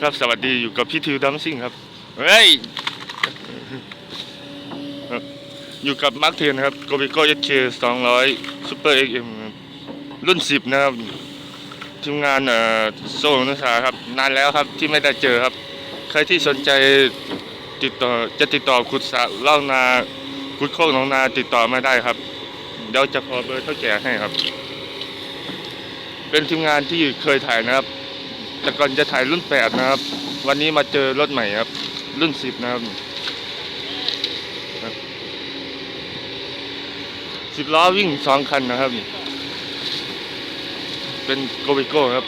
ครับสวัสดีอยู่กับพี่ทิวดัมซิ่งครับเฮ้ยครับอยู่กับมาร์คเทนครับโกบิโก้เอเคสองร้อยซูเปอร์เอ็กเอ็มรุ่นสิบนะครับทีมงานเอ่อโซ่นุชาครับ นานแล้วครับที่ไม่ได้เจอครับ ใครที่สนใจติดต่อจะติดต่อขุดสระเล่านาขุดโคกหนองนาติดต่อมาได้ครับ เดี๋ยวจะขอเบอร์เท่าแก่ให้ครับ เป็นทีมงานที่เคยถ่ายนะครับ แต่ก่อนจะถ่ายรุ่นแปดนะครับ วันนี้มาเจอรถใหม่ครับ รุ่นสิบนะครับสิบล้อวิ่งสองคันนะครับ เป็นโกบิโก้ครับ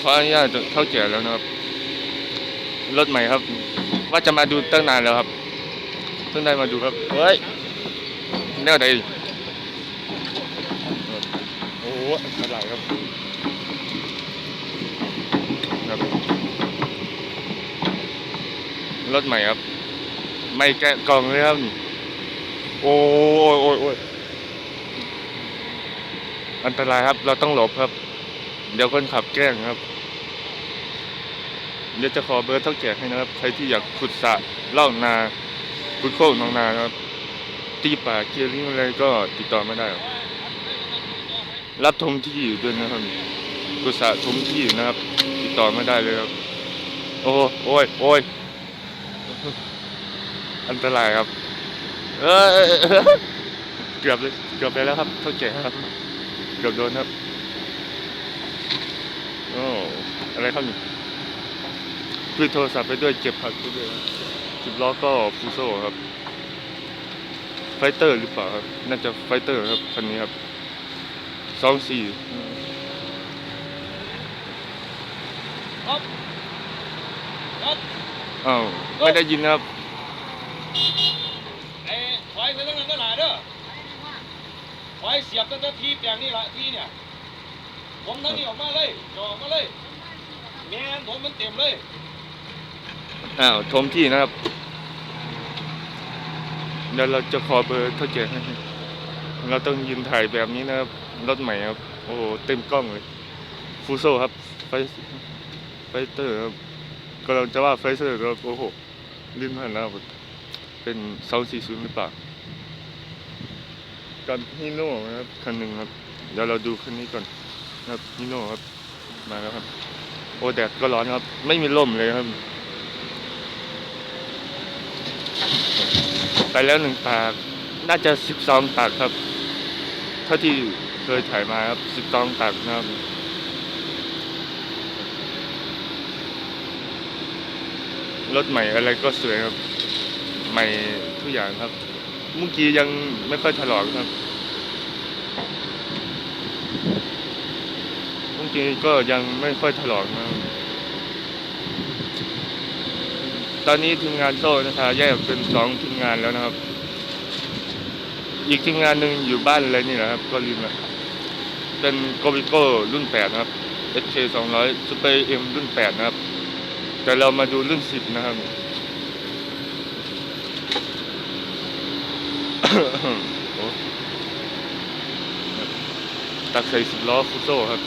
ขออนุญาตเท่าแก่แล้วนะครับ รถใหม่ครับ ว่าจะมาดูตั้งนานแล้วครับ เพิ่งได้มาดูครับ เฮ้ยแนวไหนโอ้โหอันตรครับ รถใหม่ครับ ไม่แกะกล่องเลยครับ โอ้ยโอ้ยโอ้ยอันตรายครับ เราต้องหลบครับ เดี๋ยวคนขับแกล้งครับ เดี๋ยวจะขอเบอร์เท่าแก่ให้นะครับ ใครที่อยากขุดสระเล่านาขุดโคกหนองนาครับ ตีป่าเกียร์ลิงอะไรก็ติดต่อไม่ได้ครับรับทงที่อยู่ด้วยนะครับกุศะทุมที่นะครับ ติดต่อไม่ได้เลยครับ โอ้โอ้ยโอ้ย อันตรายครับ เออเกือบเลยเกือบไปแล้วครับเท่าแก่ครับ เกือบโดนครับโอ้อะไรครับนี่คุยโทรศัพท์ไปด้วยเก็บผักไปด้วยครับสิบล้อก็ฟูโซครับ ไฟเตอร์หรือเปล่าครับ น่าจะไฟเตอร์ครับคันนี้ครับสองสี่ครับครับ อ้าวไม่ได้ยินนะครับไอ้ถอยไปตั้งนั้นก็หลายเด้อถอยเสียบตั้งแต่ทีแปลงนี่ละทีเนี่ย ผมทั้งนี้ออกมาเลยจอออกมาเลยแมนผมมันเต็มเลยอ้าวทมที่นะครับเดี๋ยวเราจะขอเบอร์เท่าแก่ให้เราต้องยืนถ่ายแบบนี้นะครับรถใหม่ครับโอ้โหเต็มกล้องเลยฟูโซครับไฟไฟเตอร์ครับ ก็เราจะว่าไฟเตอร์ครับโอ้โหลิ้นพันแล้วเป็นสองสี่ศูนหรือเปล่ากับฮิโน่ครับคันหนึ่งครับ เดี๋ยวเราดูคันนี้ก่อนครับฮิโน่ครับ มาแล้วครับ โอ้แดดก็ร้อนครับ ไม่มีร่มเลยครับ ไปแล้วหนึ่งปาก น่าจะสิบสองปากครับ เท่าที่เคยถ่ายมาครับสิบสองปากนะครับ รถใหม่อะไรก็สวยครับ ใหม่ทุกอย่างครับ เมื่อกี้ยังไม่ค่อยถลอกครับเมื่อกี้ก็ยังไม่ค่อยถลอกนะตอนนี้ทีมงานโซ่นะครับแยกเป็นสองทีมงานแล้วนะครับ อีกทีมงานหนึ่งอยู่บ้านอะไรนี่แหละครับ ก็ลืมละเป็นโกบิโก้รุ่นแปดนะครับ SK สองร้อยซูเปอร์เอ็มรุ่นแปดนะครับ แต่เรามาดูรุ่นสิบนะครับโอ้ตักใส่สิบล้อฟุโซ่ครับ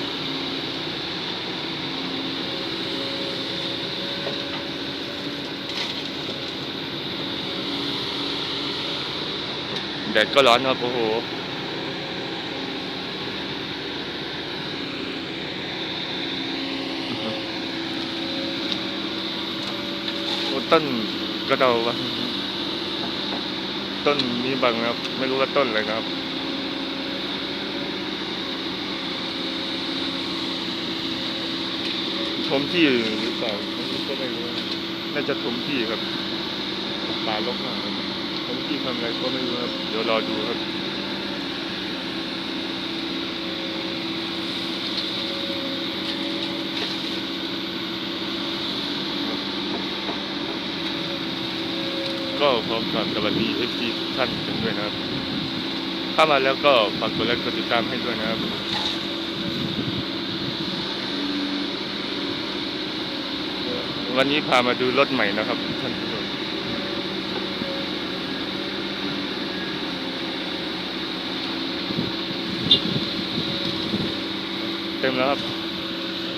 แดดก็ร้อนครับ โอ้โห ต้นกระเดาวะต้นนี้บังครับ ไม่รู้ว่าต้นอะไรครับถมที่หรือเปล่าอันนี้ก็ไม่รู้น่าจะถมที่ครับป่ารกมากครับถมที่ทำอะไรก็ไม่รู้ครับ เดี๋ยวรอดูครับ ก็ พร้อมกับสวัสดีเอฟซีทุกท่านกันด้วยนะครับเข้ามาแล้วก็ฝากกดไลค์กดติดตามให้ด้วยนะครับวันนี้พามาดูรถใหม่นะครับท่านผู้ชมเต็มแล้วครับ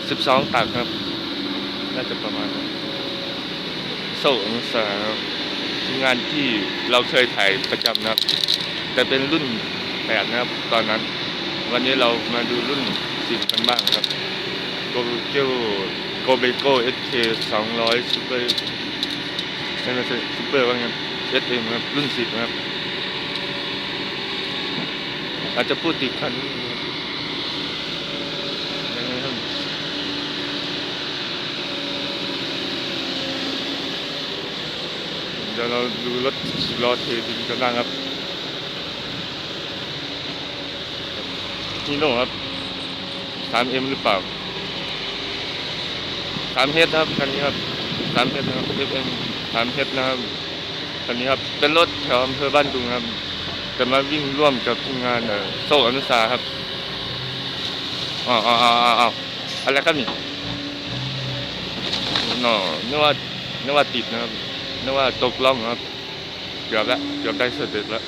สิบสองตักครับ น่าจะประมาณนั้นโซ่องศาครับ งานที่เราเคยถ่ายประจำนะครับ แต่เป็นรุ่นแปดนะครับ ตอนนั้น วันนี้เรามาดูรุ่นสิบกันบ้างครับโกเกลโกเบโก้เอสเคสองร้อยซูเปอร์ไม่ใช่ซูเปอร์ว่าไงเอสเอ็มครับรุ่นสิบนะครับ อาจจะพูดติดคันนิดนึงยังไงครับเดี๋ยวเราดูรถรอเทดินกันบ้างครับฮีโน่ครับ 3M หรือเปล่า 3H ครับคันนี้ครับ 3H นะครับ FM 3H นะครับคันนี้ครับ เป็นรถแถวอำเภอบ้านดุงครับ จะมาวิ่งร่วมกับทีมงานเออโซ่อนุสาครับอ๋ออ๋ออ๋ออ๋ออ๋ออะไรครับนี่นอนึกว่านึกว่าติดนะครับ นึกว่าตกล่องครับเกือบแล้วเกือบได้เสด็จแล้ว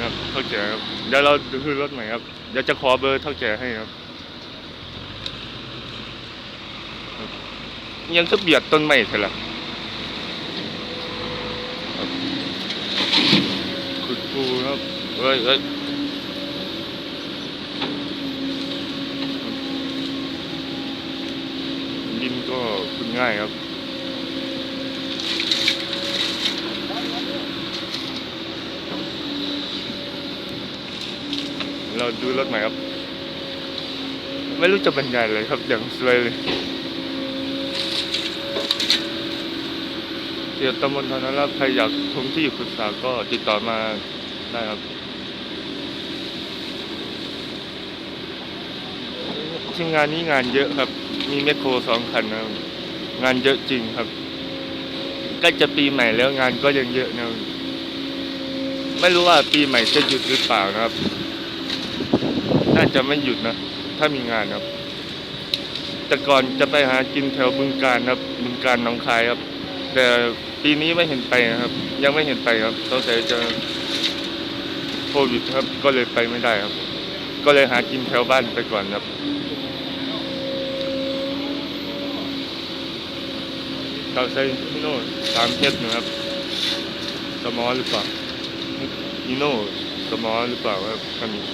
ครับเท่าแก่ครับเดี๋ยวเราดูรถใหม่ครับเดี๋ยวจะขอเบอร์เท่าแก่ให้ครับยังก็เบียดต้นไม้เถอะล่ะครับขุด ปูครับเอ้ยเอ้ยดินก็ขึ้นง่ายครับเราดูรถใหม่ครับ ไม่รู้จะบรรยายเลยครับ อย่างสวยเลยเกี่ยวกับตำบลธนรัตน์ใครอยากทงที่ปรึกษาก็ติดต่อมา ได้ครับทีมงานนี้งานเยอะครับ มีแมคโครสองคันนะครับงานเยอะจริงครับใกล้จะปีใหม่แล้วงานก็ยังเยอะนะไม่รู้ว่าปีใหม่จะหยุดหรือเปล่านะครับ น่าจะไม่หยุดนะ ถ้ามีงานครับ แต่ก่อนจะไปหากินแถวบึงการครับบึงการหนองคายครับ แต่ปีนี้ไม่เห็นไปนะครับ ยังไม่เห็นไปครับสงสัยจะ ควิดครับก็เลยไปไม่ได้ครับ ก็เลยหากินแถวบ้านไปก่อนครับเราใช้ฮิโน่สามเพชรนะครับสมอหรือเปล่าฮิโน่สมอหรือเปล่าครับคันนี้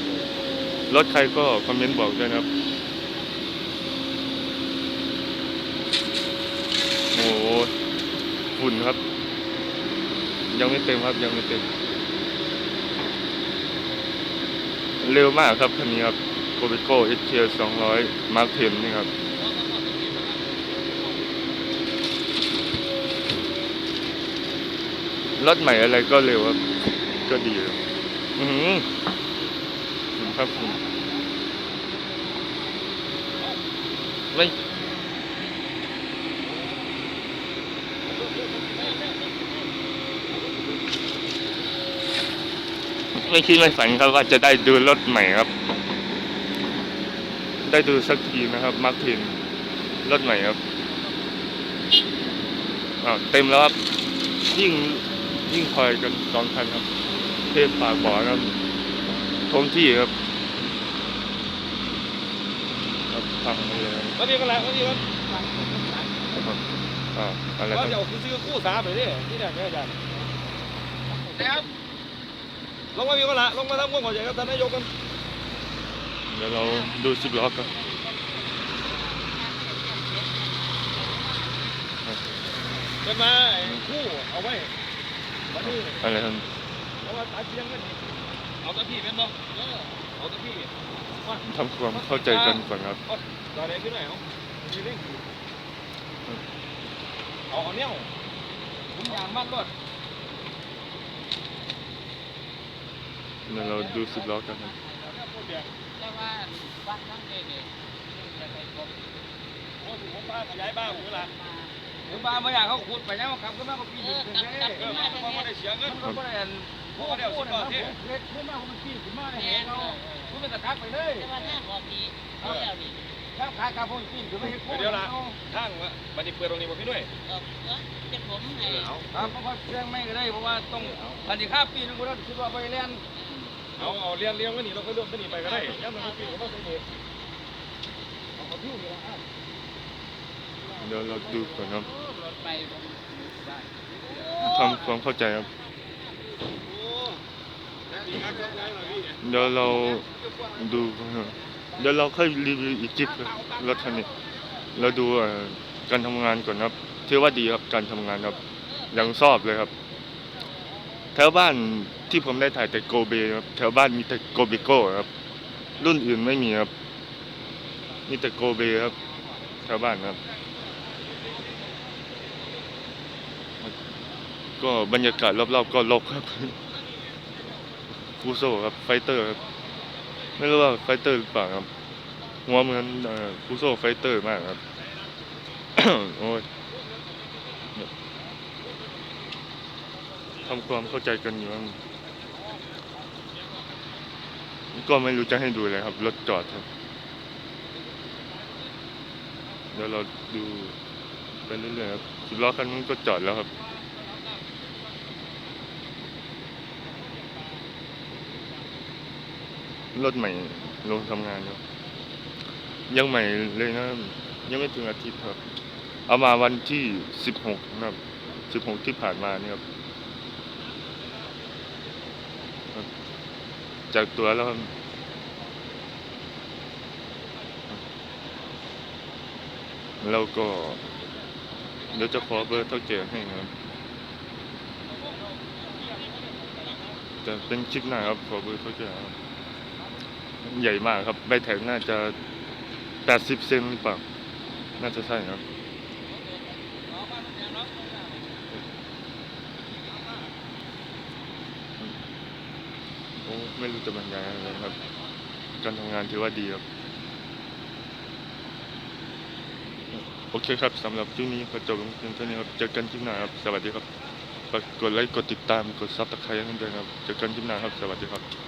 รถใครก็คอมเมนต์บอกด้วยนะครับ โอ้โหฝุ่นครับ ยังไม่เต็มครับยังไม่เต็ม เร็วมากครับคันนี้ครับโกเบโก้เอชเสองร้อยมาร์คเทนนี่ครับรถใหม่อะไรก็เร็วครับ ก็ดีครับอือครับคุณ ไม่คิดไม่ฝันครับว่าจะได้ดูรถใหม่ครับ ได้ดูสักทีนะครับมาร์คเทนรถใหม่ครับอ้าวเต็มแล้วครับ ยิ่งยิ่งคอยกันสองคันครับ เทพปากบ่อครับทงที่ครับครับพังไปเลยครับวันนี้ก็แล้ววันนี้ก็อ่าอะไรว่าคจะรับเอาซื้อคู่สามเลยดิที่ไหนไม่อาจารย์นะครับ ลงมาพี่ก็ละลงมาทำงานก่อนใหญ่ครับท่านนายกกันเดี๋ยวเราดูสิบล้อกันเป็นมาไอ้คู่เอาไว้วันนี้อะไรครับเอามาตัดเชียงกันเอาตะพี่เป็นบ่เอาตะพี่มาทำความเข้าใจกันก่อนครับเอาตอนไหนขึ้นไหนเอามีเร่งอยู่เอาเอาเนี่ยผมยางบ้านรถ เดี๋ยเราดูสิบล้อกันครับแต่ว่าบ้านทั้งเองเนี่ยจะไปกบโอ้ยผมบ้านขยายบ้านผมนี่แหละถึงบ้านไม่อยากเขาขุดไปยังขับขึ้นมาก็ปีนขึ้นไปเออมันก็ได้เสียเงินมันก็ได้พวกเดียวสิบกว่าที่เฮ็ดขึ้นมามันปีนขึ้นมาเนี่ยเขาคุณเป็นตะทักไปเลยแต่ว่าหน้าบ่ดีเขาแล้วนี่ครับขายกาโฟนปิ้งคือไม่ให้กู้เดี๋ยวละทางวะบัดนี้เปิดตรงนี้บ่พี่ด้วยเออเออจะผมให้เอาครับเพราะว่าเครื่องไม่ก็ได้เพราะว่าต้องอันนี้ค่าปีนึงก็ต้องคิดว่าไปเรียน เอาเอาเลี้ยงเลี้ยงไว้นี่เราก็เลื่อนไปนี่ไปก็ได้ย่ำมันปีกก็ต้องเด็กเดี๋ยวเราดูก่อนครับรถไปผมได้ทำความเข้าใจครับ เดี๋ยวเราดูก่อนครับเดี๋ยวเราค่อยรีวิวอีกคลิปครับรถคันนี้ เราดูเอ่อการทำงานก่อนครับถือว่าดีครับการทำงานครับยังชอบเลยครับ แถวบ้านที่ผมได้ถ่ายแต่โกเบครับแถวบ้านมีแต่โกเบโก้ครับ รุ่นอื่นไม่มีครับ มีแต่โกเบครับแถวบ้านครับ ก็บรรยากาศรอบๆก็ลกครับฟูโซครับไฟเตอร์ครับไม่รู้ว่าไฟเตอร์หรือเปล่าครับหัวเหมือนเอ่อฟูโซไฟเตอร์มากครับโอ้ย ทำความเข้าใจกันอยู่ครับก็ไม่รู้จะให้ดูเลยครับ รถจอดครับ เดี๋ยวเราดูไปเรื่อยๆครับสิบล้อคันนู้นก็จอดแล้วครับรถใหม่ลงทำงานครับยังใหม่เลยนะยังไม่ถึงอาทิตย์ครับ เอามาวันที่สิบหกนะครับสิบหกที่ผ่านมาเนี่ยครับ จากตัวแล้วครับแล้วก็เดี๋ยวจะขอเบอร์เท่าเจอให้นะครับจะเป็นคลิปหน้าครับขอเบอร์เท่าเจอครับใหญ่มากครับใบแถงน่าจะ80เซนหรือเปล่าน่าจะใช่ครับ โอ้ ไม่รู้จะบรรยายอะไรครับ การทำงานถือว่าดีครับ โอเคครับสำหรับคลิปนี้ก็จบลงเพียงเท่านี้ครับ เจอกันคลิปหน้าครับ สวัสดีครับฝากกดไลค์ กดติดตาม กดซับสไครต์ให้ด้วยครับ เจอกันคลิปหน้าครับ สวัสดีครับ